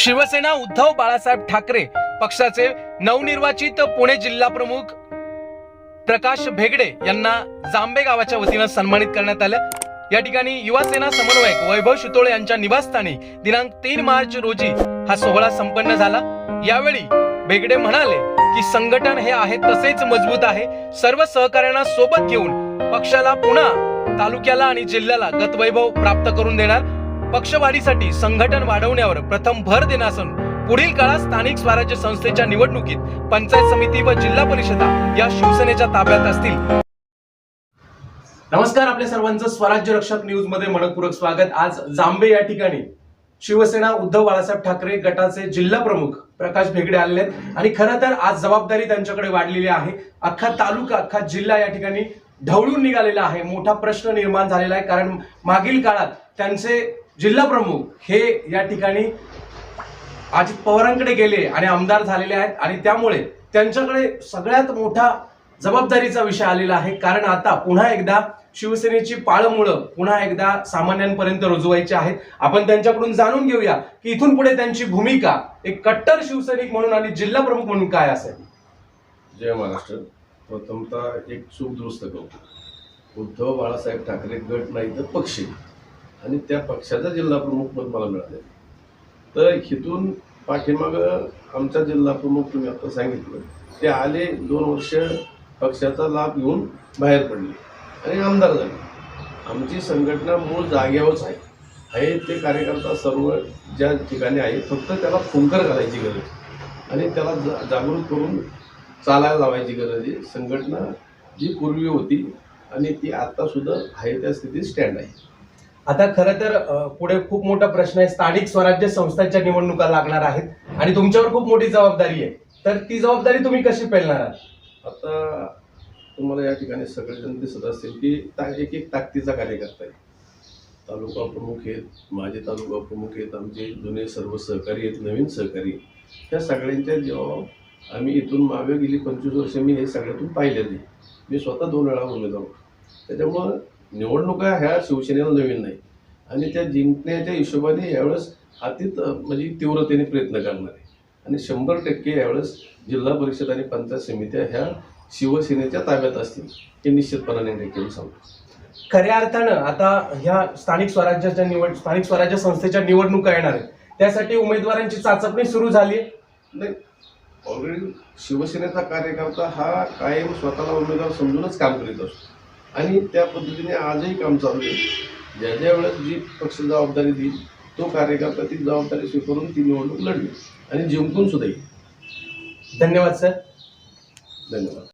शिवसेना उद्धव बाळासाहेब ठाकरे पक्षाचे नवनिर्वाचित पुणे जिल्हा प्रमुख प्रकाश भेगडे यांना जांबे गावाच्या वतीनं सन्मानित करण्यात आलं. या ठिकाणी युवा सेना समन्वयक वैभव शितोळे यांच्या निवासस्थानी दिनांक तीन मार्च रोजी हा सोहळा संपन्न झाला. यावेळी भेगडे म्हणाले की संघटन हे आहे तसेच मजबूत आहे. सर्व सहकार्यांना सोबत घेऊन पक्षाला पुन्हा तालुक्याला आणि जिल्ह्याला गतवैभव प्राप्त करून देणार. पक्षवाढीसाठी संघटन वाढवण्यावर प्रथम भर देणार असून पुढील काळात स्थानिक स्वराज्य संस्थेच्या निवडणुकीत पंचायत समिती व जिल्हा परिषदा या शिवसेनेच्या ताब्यात असतील. नमस्कार आपल्या सर्वांचं. स्वराज्य रक्षक न्यूजमध्ये मनपूर्वक स्वागत. आज जांबे या ठिकाणी शिवसेना उद्धव बाळासाहेब ठाकरे गटाचे जिल्हा प्रमुख प्रकाश भेगडे आलेले आहेत. आणि खरं तर आज जबाबदारी त्यांच्याकडे वाढलेली आहे. अख्खा तालुका अख्खा जिल्हा या ठिकाणी ढवळून निघालेला आहे. मोठा प्रश्न निर्माण झालेला आहे. कारण मागील काळात त्यांचे जिल्हा प्रमुख हे या ठिकाणी अजित पवारांकडे गेले आणि आमदार झालेले आहेत. आणि त्यामुळे त्यांच्याकडे सगळ्यात मोठा जबाबदारीचा विषय आलेला आहे. कारण आता पुन्हा एकदा शिवसेनेची पाळमुळं पुन्हा एकदा सामान्यांपर्यंत रुजवायची आहेत. आपण त्यांच्याकडून जाणून घेऊया की इथून पुढे त्यांची भूमिका एक कट्टर शिवसैनिक म्हणून आणि जिल्हा प्रमुख म्हणून काय असेल? जय महाराष्ट्र. प्रथमतः एक चूक दुरुस्त करतो. उद्धव बाळासाहेब ठाकरे गट नाही तर पक्षी. आणि त्या पक्षाचा जिल्हा प्रमुख पद मला मिळाले. तर इथून पाठीमागं आमचा जिल्हा प्रमुख तुम्ही आता सांगितलं ते आले दोन वर्ष पक्षाचा लाभ घेऊन बाहेर पडले आणि आमदार झाले. आमची संघटना मूळ जागेवरच आहे. आहे ते कार्यकर्ता सर्व ज्या ठिकाणी आहे फक्त त्याला फुंकर घालायची गरज आणि त्याला जा जागृत करून चालायला लावायची गरज आहे. संघटना जी पूर्वी होती आणि ती आत्तासुद्धा आहे त्या स्थितीत स्टँड आहे. आता खरं तर पुढे खूप मोठा प्रश्न आहे स्थानिक स्वराज्य संस्थांच्या निवडणुका लागणार आहेत आणि तुमच्यावर खूप मोठी जबाबदारी आहे. तर ती जबाबदारी तुम्ही कशी पेलणार आहात? आता तुम्हाला या ठिकाणी सगळेजण दिसत असतील की एक एक ताकदीचा कार्यकर्ता आहे. तालुका प्रमुख आहेत माझे तालुका प्रमुख आहेत आमचे जुने सर्व सहकारी आहेत नवीन सहकारी त्या सगळ्यांच्या जेव्हा आम्ही इथून मागे गेली पंचवीस वर्ष मी हे सगळ्यातून पाहिलेले मी स्वतः दोन वेळा उमेदवार त्याच्यामुळं निवडणुका ह्या शिवसेनेला नवीन नाही आणि त्या जिंकण्याच्या हिशोबाने यावेळेस अति म्हणजे तीव्रतेने प्रयत्न करणार आहे. आणि शंभर टक्के यावेळेस जिल्हा परिषद आणि पंचायत समित्या ह्या शिवसेनेच्या ताब्यात असतील हे निश्चितपणाने देखील सांगतो. खऱ्या अर्थानं आता ह्या स्थानिक स्वराज्याच्या निवड स्थानिक स्वराज्य संस्थेच्या निवडणुका येणार आहेत. त्यासाठी उमेदवारांची चाचपणी सुरू झाली नाही ऑलरेडी शिवसेनेचा कार्यकर्ता हा कायम स्वतःला उमेदवार समजूनच काम करीत असतो. आणि त्या पद्धतीने आजही काम चालू आहे. ज्या ज्या वेळेस जी पक्ष जबाबदारी देईल तो कार्यकर्ता ती जबाबदारी स्वीकारून ती निवडणूक लढली आणि जिंकून सुद्धा येईल. धन्यवाद सर. धन्यवाद.